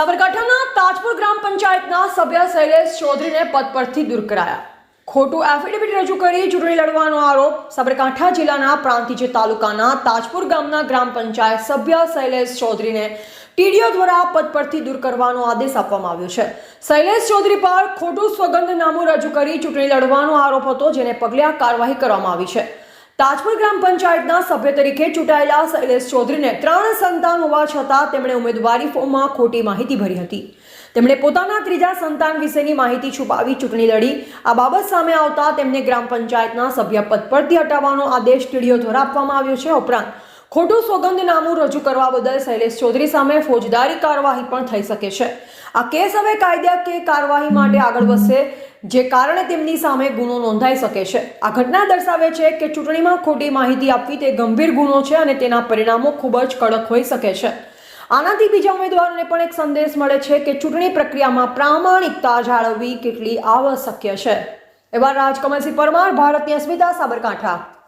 સાબરકાંઠાના તાજપુર ગ્રામ પંચાયતના સભ્ય શૈલેષ ચૌધરીને પદ પરથી દૂર કરાયા. ખોટું એફિડેવિટ રજૂ કરી ચૂંટણી લડવાનો આરોપ સાબરકાંઠા જિલ્લાના પ્રાંતિજ તાલુકાના તાજપુર ગામના ગ્રામ પંચાયત સભ્ય શૈલેષ ચૌધરીને ટીડીઓ દ્વારા પદ પરથી દૂર કરવાનો આદેશ આપવામાં આવ્યો છે. શૈલેષ ચૌધરી પર ખોટું સ્વગંધનામું રજૂ કરી ચૂંટણી લડવાનો આરોપ હતો, જેને પગલે આ કાર્યવાહી કરવામાં આવી છે. તાજપુર ગ્રામ પંચાયતના સભ્ય તરીકે ચૂંટાયેલા શૈલેષ ચૌધરીને ત્રણ સંતાન હોવા છતાં તેમણે ઉમેદવારી ફોર્મમાં ખોટી માહિતી ભરી હતી. તેમણે પોતાના ત્રીજા સંતાન વિશેની માહિતી છુપાવી ચૂંટણી લડી. આ બાબત સામે આવતા તેમને ગ્રામ પંચાયતના સભ્ય પદ પરથી હટાવવાનો આદેશ ટીડીઓ દ્વારા આપવામાં આવ્યો છે. ઉપરાંત, ખોટું સોગંદનામું રજૂ કરવા બદલ શૈલેષ ચૌધરી સામે ફોજદારી કાર્યવાહી પણ થઈ શકે છે. આ કેસ હવે કાયદાકીય કાર્યવાહી માટે આગળ વધશે. જે કારણે તેમની સામે ગુનો નોંધાઈ શકે છે. આ ઘટના દર્શાવે છે કે ચૂંટણીમાં ખોટી માહિતી આપવી તે ગંભીર ગુનો છે અને તેના પરિણામો ખૂબ જ કડક હોઈ શકે છે. આનાથી બીજા ઉમેદવારોને પણ એક સંદેશ મળે છે કે ચૂંટણી પ્રક્રિયામાં પ્રામાણિકતા જાળવવી કેટલી આવશ્યક છે. એવા રાજકમલસિંહ પરમાર ભારતની અસ્મિતા સાબરકાંઠા.